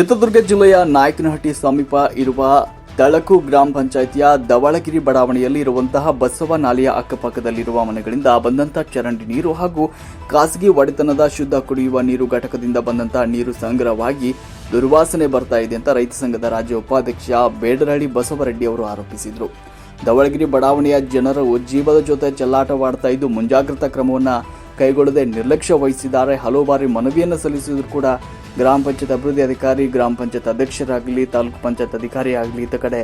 ಚಿತ್ರದುರ್ಗ ಜಿಲ್ಲೆಯ ನಾಯಕನಹಟ್ಟಿ ಸಮೀಪ ಇರುವ ತಳಕು ಗ್ರಾಮ ಪಂಚಾಯಿತಿಯ ದವಳಗಿರಿ ಬಡಾವಣೆಯಲ್ಲಿ ಇರುವಂತಹ ಬಸವ ನಾಲೆಯ ಅಕ್ಕಪಕ್ಕದಲ್ಲಿರುವ ಮನೆಗಳಿಂದ ಬಂದಂತಹ ಚರಂಡಿ ನೀರು ಹಾಗೂ ಖಾಸಗಿ ಒಡೆತನದ ಶುದ್ಧ ಕುಡಿಯುವ ನೀರು ಘಟಕದಿಂದ ಬಂದಂತಹ ನೀರು ಸಂಗ್ರಹವಾಗಿ ದುರ್ವಾಸನೆ ಬರ್ತಾ ಇದೆ ಅಂತ ರೈತ ಸಂಘದ ರಾಜ್ಯ ಉಪಾಧ್ಯಕ್ಷ ಬೇಡರಹಳ್ಳಿ ಬಸವರೆಡ್ಡಿ ಅವರು ಆರೋಪಿಸಿದರು. ಧವಳಗಿರಿ ಬಡಾವಣೆಯ ಜನರು ಜೀವದ ಜೊತೆ ಚೆಲ್ಲಾಟವಾಡ್ತಾ ಇದ್ದು ಮುಂಜಾಗ್ರತಾ ಕ್ರಮವನ್ನು ಕೈಗೊಳ್ಳದೆ ನಿರ್ಲಕ್ಷ್ಯ ವಹಿಸಿದ್ದಾರೆ. ಹಲವು ಬಾರಿ ಮನವಿಯನ್ನು ಸಲ್ಲಿಸಿದರೂ ಕೂಡ ಗ್ರಾಮ ಪಂಚಾಯತ್ ಅಭಿವೃದ್ಧಿ ಅಧಿಕಾರಿ, ಗ್ರಾಮ ಪಂಚಾಯತ್ ಅಧ್ಯಕ್ಷರಾಗಲಿ, ತಾಲೂಕು ಪಂಚಾಯತ್ ಅಧಿಕಾರಿ ಆಗಲಿ ಇತ್ತ ಕಡೆ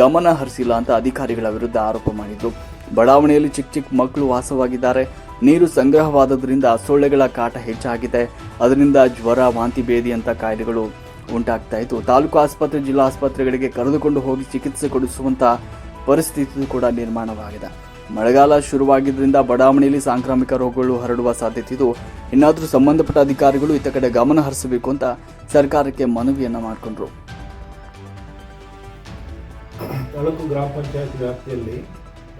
ಗಮನ ಹರಿಸಿಲ್ಲ ಅಂತ ಅಧಿಕಾರಿಗಳ ವಿರುದ್ಧ ಆರೋಪ ಮಾಡಿದ್ರು ಬಡಾವಣೆಯಲ್ಲಿ ಚಿಕ್ಕ ಚಿಕ್ಕ ಮಕ್ಕಳು ವಾಸವಾಗಿದ್ದಾರೆ. ನೀರು ಸಂಗ್ರಹವಾದದ್ರಿಂದ ಸೊಳ್ಳೆಗಳ ಕಾಟ ಹೆಚ್ಚಾಗಿದೆ. ಅದರಿಂದ ಜ್ವರ, ವಾಂತಿ ಭೇದಿ ಅಂತ ಕಾಯಿಲೆಗಳು ಉಂಟಾಗ್ತಾ ಇತ್ತು. ತಾಲೂಕು ಆಸ್ಪತ್ರೆ, ಜಿಲ್ಲಾ ಆಸ್ಪತ್ರೆಗಳಿಗೆ ಕರೆದುಕೊಂಡು ಹೋಗಿ ಚಿಕಿತ್ಸೆ ಕೊಡಿಸುವಂತ ಪರಿಸ್ಥಿತಿ ಕೂಡ ನಿರ್ಮಾಣವಾಗಿದೆ. ಮಳೆಗಾಲ ಶುರುವಾಗಿದ್ದರಿಂದ ಬಡಾವಣೆಯಲ್ಲಿ ಸಾಂಕ್ರಾಮಿಕ ರೋಗಗಳು ಹರಡುವ ಸಾಧ್ಯತೆ ಇದ್ದು ಇನ್ನಾದರೂ ಸಂಬಂಧಪಟ್ಟ ಅಧಿಕಾರಿಗಳು ಇತ್ತ ಕಡೆ ಗಮನ ಹರಿಸಬೇಕು ಅಂತ ಸರ್ಕಾರಕ್ಕೆ ಮನವಿಯನ್ನ ಮಾಡಿಕೊಂಡ್ರು. ತಾಲೂಕು ಗ್ರಾಮ ಪಂಚಾಯತ್ ವ್ಯಾಪ್ತಿಯಲ್ಲಿ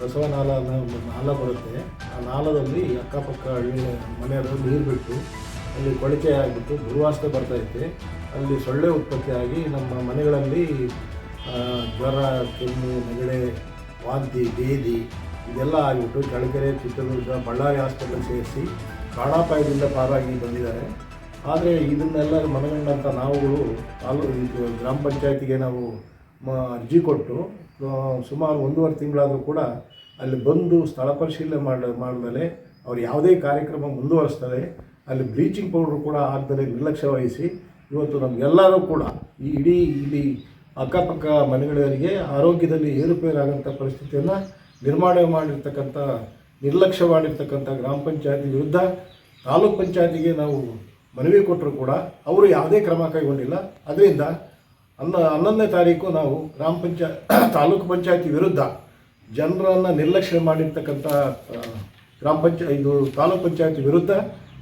ಬಸವ ನಾಲ ನಾಲ ಬರುತ್ತೆ. ಆ ನಾಲದಲ್ಲಿ ಅಕ್ಕಪಕ್ಕ ಹಳ್ಳಿ ಮನೆಯವರು ನೀರು ಬಿಟ್ಟು ಅಲ್ಲಿ ಕೊಳಚೆ ಆಗಿಬಿಟ್ಟು ದುರ್ವಾಸನೆ ಬರ್ತೈತೆ ಅಲ್ಲಿ ಸೊಳ್ಳೆ ಉತ್ಪತ್ತಿಯಾಗಿ ನಮ್ಮ ಮನೆಗಳಲ್ಲಿ ಜ್ವರ, ಕೆಮ್ಮು, ನೆಗಡೆ, ವಾಂತಿ, ಬೇದಿ ಇದೆಲ್ಲ ಆಗಿಬಿಟ್ಟು ಚಳ್ಳಕೆರೆ, ಚಿತ್ರದುರ್ಗ, ಬಳ್ಳಾರಿ ಹಾಸ್ಪಿಟಲ್ ಸೇರಿಸಿ ಪ್ರಾಣಾಪಾಯದಿಂದ ಪಾರಾಗಿ ಬಂದಿದ್ದಾರೆ. ಆದರೆ ಇದನ್ನೆಲ್ಲ ಮನಗಂಡಂಥ ನಾವುಗಳು ತಾಲೂ ಇದು ಗ್ರಾಮ ಪಂಚಾಯತಿಗೆ ನಾವು ಮ ಅರ್ಜಿ ಕೊಟ್ಟು ಸುಮಾರು ಒಂದೂವರೆ ತಿಂಗಳಾದರೂ ಕೂಡ ಅಲ್ಲಿ ಬಂದು ಸ್ಥಳ ಪರಿಶೀಲನೆ ಮಾಡ ಮಾಡಿದ್ಮೇಲೆ ಅವ್ರು ಯಾವುದೇ ಕಾರ್ಯಕ್ರಮ ಮುಂದುವರಿಸ್ತಾರೆ ಅಲ್ಲಿ ಬ್ಲೀಚಿಂಗ್ ಪೌಡ್ರ್ ಕೂಡ ಹಾಕ್ದರೆ ನಿರ್ಲಕ್ಷ್ಯ ವಹಿಸಿ ಇವತ್ತು ನಮಗೆಲ್ಲರೂ ಕೂಡ ಈ ಇಡೀ ಇಲ್ಲಿ ಅಕ್ಕಪಕ್ಕ ಮನೆಗಳಿಗೆ ಆರೋಗ್ಯದಲ್ಲಿ ಏರುಪೇರಾಗಂಥ ಪರಿಸ್ಥಿತಿಯನ್ನು ನಿರ್ಮಾಣ ಮಾಡಿರ್ತಕ್ಕಂಥ ನಿರ್ಲಕ್ಷ್ಯ ಮಾಡಿರ್ತಕ್ಕಂಥ ಗ್ರಾಮ ಪಂಚಾಯತಿ ವಿರುದ್ಧ ತಾಲೂಕ್ ಪಂಚಾಯತಿಗೆ ನಾವು ಮನವಿ ಕೊಟ್ಟರು ಕೂಡ ಅವರು ಯಾವುದೇ ಕ್ರಮ ಕೈಗೊಂಡಿಲ್ಲ. ಅದರಿಂದ ಹನ್ನ ಹನ್ನೊಂದನೇ ತಾರೀಕು ನಾವು ಗ್ರಾಮ ಪಂಚಾಯತ್ ತಾಲೂಕು ಪಂಚಾಯತಿ ವಿರುದ್ಧ ಜನರನ್ನು ನಿರ್ಲಕ್ಷ್ಯ ಮಾಡಿರ್ತಕ್ಕಂಥ ಗ್ರಾಮ ಪಂಚಾಯ ಇದು ತಾಲೂಕು ಪಂಚಾಯತಿ ವಿರುದ್ಧ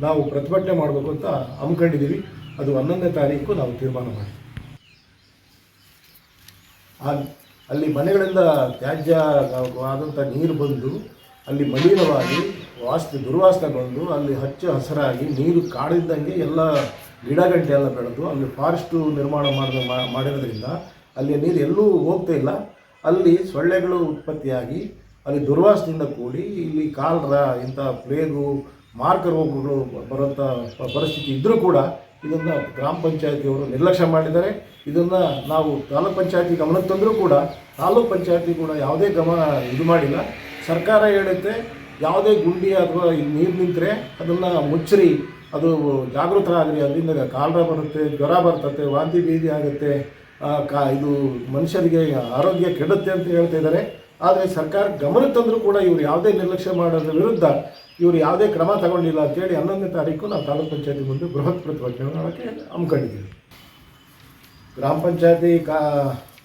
ನಾವು ಪ್ರತಿಭಟನೆ ಮಾಡಬೇಕು ಅಂತ ಹಮ್ಮಿಕೊಂಡಿದ್ದೀವಿ. ಅದು ಹನ್ನೊಂದನೇ ತಾರೀಕು ನಾವು ತೀರ್ಮಾನ ಮಾಡಿದ್ವಿ. ಅಲ್ಲಿ ಮನೆಗಳಿಂದ ತ್ಯಾಜ್ಯ ಆದಂಥ ನೀರು ಬಂದು ಅಲ್ಲಿ ಮಲಿನವಾಗಿ ವಾಸನೆ ದುರ್ವಾಸನೆ ಬಂದು ಅಲ್ಲಿ ಹಚ್ಚ ಹಸಿರಾಗಿ ನೀರು ಕಾಡಿದ್ದಂಗೆ ಎಲ್ಲ ಗಿಡ ಗಂಟೆ ಎಲ್ಲ ಬೆಳೆದು ಅಲ್ಲಿ ಫಾರೆಸ್ಟು ನಿರ್ಮಾಣ ಮಾಡಿದ ಮಾಡಿರೋದ್ರಿಂದ ಅಲ್ಲಿ ನೀರು ಎಲ್ಲೂ ಹೋಗ್ತಾ ಇಲ್ಲ. ಅಲ್ಲಿ ಸೊಳ್ಳೆಗಳು ಉತ್ಪತ್ತಿಯಾಗಿ ಅಲ್ಲಿ ದುರ್ವಾಸದಿಂದ ಕೂಡಿ ಇಲ್ಲಿ ಕಾಲರ ಇಂಥ ಪ್ಲೇಗು ಮಾರ್ಕ ರೋಗಗಳು ಬರುವಂಥ ಪರಿಸ್ಥಿತಿ ಇದ್ದರೂ ಕೂಡ ಇದನ್ನು ಗ್ರಾಮ ಪಂಚಾಯತಿಯವರು ನಿರ್ಲಕ್ಷ್ಯ ಮಾಡಿದ್ದಾರೆ. ಇದನ್ನು ನಾವು ತಾಲೂಕ್ ಪಂಚಾಯತಿ ಗಮನಕ್ಕೆ ತಂದರೂ ಕೂಡ ತಾಲೂಕ್ ಪಂಚಾಯತಿ ಕೂಡ ಯಾವುದೇ ಗಮನ ಇದು ಮಾಡಿಲ್ಲ. ಸರ್ಕಾರ ಹೇಳುತ್ತೆ, ಯಾವುದೇ ಗುಂಡಿ ಅಥವಾ ನೀರು ನಿಂತರೆ ಅದನ್ನು ಮುಚ್ಚರಿ ಅದು ಜಾಗೃತರಾಗಲಿ ಅದರಿಂದ ಕಾಲರ ಬರುತ್ತೆ, ಜ್ವರ ಬರ್ತತೆ, ವಾಂತಿ ಬೀದಿ ಆಗುತ್ತೆ ಕಾ, ಇದು ಮನುಷ್ಯರಿಗೆ ಆರೋಗ್ಯ ಕೆಡುತ್ತೆ ಅಂತ ಹೇಳ್ತಾ ಇದ್ದಾರೆ. ಆದರೆ ಸರ್ಕಾರ ಗಮನ ತಂದರೂ ಕೂಡ ಇವರು ಯಾವುದೇ ನಿರ್ಲಕ್ಷ್ಯ ಮಾಡೋದ್ರ ವಿರುದ್ಧ ಇವರು ಯಾವುದೇ ಕ್ರಮ ತಗೊಂಡಿಲ್ಲ ಅಂತೇಳಿ ಹನ್ನೊಂದನೇ ತಾರೀಕು ನಾವು ತಾಲೂಕು ಪಂಚಾಯತಿ ಮುಂದೆ ಬೃಹತ್ ಪ್ರತಿಭಟನೆ ಮಾಡೋಕ್ಕೆ ಹಮ್ಮಿಕೊಂಡಿದ್ದೀವಿ. ಗ್ರಾಮ ಪಂಚಾಯತಿ ಕಾ,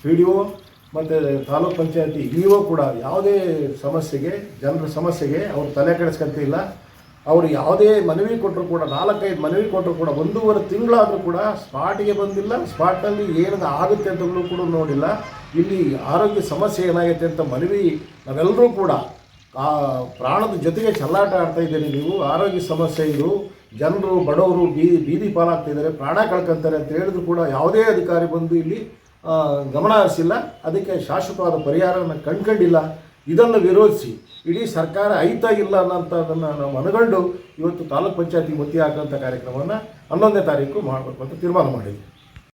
ಪಿ ಡಿ ಒ ಮತ್ತು ತಾಲೂಕ್ ಪಂಚಾಯತಿ ಇ ಒ ಕೂಡ ಯಾವುದೇ ಸಮಸ್ಯೆಗೆ, ಜನರ ಸಮಸ್ಯೆಗೆ ಅವರು ತಲೆ ಕೆಡಿಸ್ಕೊಂತಿಲ್ಲ. ಅವರು ಯಾವುದೇ ಮನವಿ ಕೊಟ್ಟರು ಕೂಡ, ನಾಲ್ಕೈದು ಮನವಿ ಕೊಟ್ಟರು ಕೂಡ, ಒಂದೂವರೆ ತಿಂಗಳಾದರೂ ಕೂಡ ಸ್ಪಾಟಿಗೆ ಬಂದಿಲ್ಲ. ಸ್ಪಾಟ್ನಲ್ಲಿ ಏನಿದು ಆಗುತ್ತೆ ಅಂತಲೂ ಕೂಡ ನೋಡಿಲ್ಲ. ಇಲ್ಲಿ ಆರೋಗ್ಯ ಸಮಸ್ಯೆ ಏನಾಗುತ್ತೆ ಅಂತ ಮನವಿ ನಾವೆಲ್ಲರೂ ಕೂಡ, ಆ ಪ್ರಾಣದ ಜೊತೆಗೆ ಚಲ್ಲಾಟ ಆಡ್ತಾ ಇದ್ದೀರಿ ನೀವು. ಆರೋಗ್ಯ ಸಮಸ್ಯೆ ಇದು. ಜನರು, ಬಡವರು ಬೀದಿ ಬೀದಿ ಪಾಲಾಗ್ತಿದ್ದಾರೆ ಪ್ರಾಣ ಕಳ್ಕೊಂತಾರೆ ಅಂತ ಹೇಳಿದ್ರು ಕೂಡ ಯಾವುದೇ ಅಧಿಕಾರಿ ಬಂದು ಇಲ್ಲಿ ಗಮನ ಹರಿಸಿಲ್ಲ. ಅದಕ್ಕೆ ಶಾಶ್ವತವಾದ ಪರಿಹಾರವನ್ನು ಕಂಡುಕೊಂಡಿಲ್ಲ. ಇದನ್ನು ವಿರೋಧಿಸಿ ಇಡೀ ಸರ್ಕಾರ ಐತಾ ಇಲ್ಲ ಅನ್ನೋಂಥದ್ದನ್ನು ನಾವು ಮನಗಂಡು ಇವತ್ತು ತಾಲೂಕ್ ಪಂಚಾಯತಿ ಮುತ್ತಿ ಹಾಕುವಂಥ ಕಾರ್ಯಕ್ರಮವನ್ನು ಹನ್ನೊಂದನೇ ತಾರೀಕು ಮಾಡಬೇಕು ಅಂತ ತೀರ್ಮಾನ ಮಾಡಿದ್ವಿ.